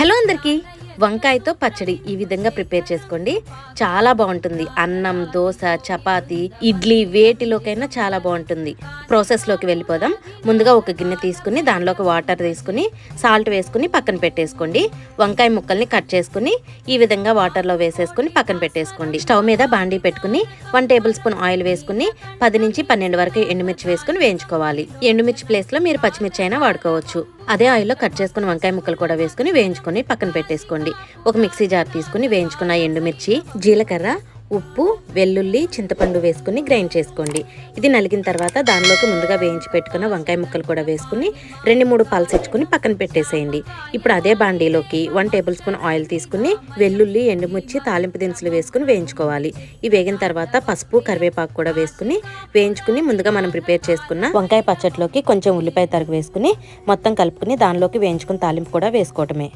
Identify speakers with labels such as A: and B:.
A: Hello అందరికీ. వంకాయతో పచ్చడి ఈ విధంగా ప్రిపేర్ చేసుకోండి. చాలా బాగుంటుంది. అన్నం దోశ చపాతి ఇడ్లీ వేటిలోకైనా చాలా బాగుంటుంది. ప్రాసెస్లోకి వెళ్ళిపోదాం. ముందుగా ఒక గిన్నె తీసుకుని దానిలోకి వాటర్ తీసుకుని సాల్ట్ వేసుకుని పక్కన పెట్టేసుకోండి. వంకాయ ముక్కల్ని కట్ చేసుకుని ఈ విధంగా వాటర్లో వేసేసుకుని పక్కన పెట్టేసుకోండి. స్టవ్ మీద బాండీ పెట్టుకుని వన్ టేబుల్ స్పూన్ ఆయిల్ వేసుకుని పది నుంచి పన్నెండు వరకు ఎండుమిర్చి వేసుకుని వేయించుకోవాలి. ఎండుమిర్చి ప్లేస్లో మీరు పచ్చిమిర్చి అయినా వాడుకోవచ్చు. అదే ఆయిల్లో కట్ చేసుకుని వంకాయ ముక్కలు కూడా వేసుకుని వేయించుకొని పక్కన పెట్టేసుకోండి. ఒక మిక్సీ జార్ తీసుకుని వేయించుకున్న ఎండుమిర్చి జీలకర్ర ఉప్పు వెల్లుల్లి చింతపండు వేసుకుని గ్రైండ్ చేసుకోండి. ఇది నలిగిన తర్వాత దానిలోకి ముందుగా వేయించి పెట్టుకున్న వంకాయ ముక్కలు కూడా వేసుకుని రెండు మూడు పలసిచ్చుకుని పక్కన పెట్టేసేయండి. ఇప్పుడు అదే బాండీలోకి వన్ టేబుల్ స్పూన్ ఆయిల్ తీసుకుని వెల్లుల్లి ఎండుమిర్చి తాలింపు దినుసులు వేసుకుని వేయించుకోవాలి. ఇవి వేగిన తర్వాత పసుపు కరివేపాకు కూడా వేసుకుని వేయించుకుని ముందుగా మనం ప్రిపేర్ చేసుకున్న వంకాయ పచ్చట్లోకి కొంచెం ఉల్లిపాయ తరుగు వేసుకుని మొత్తం కలుపుకుని దానిలోకి వేయించుకుని తాలింపు కూడా వేసుకోవటమే.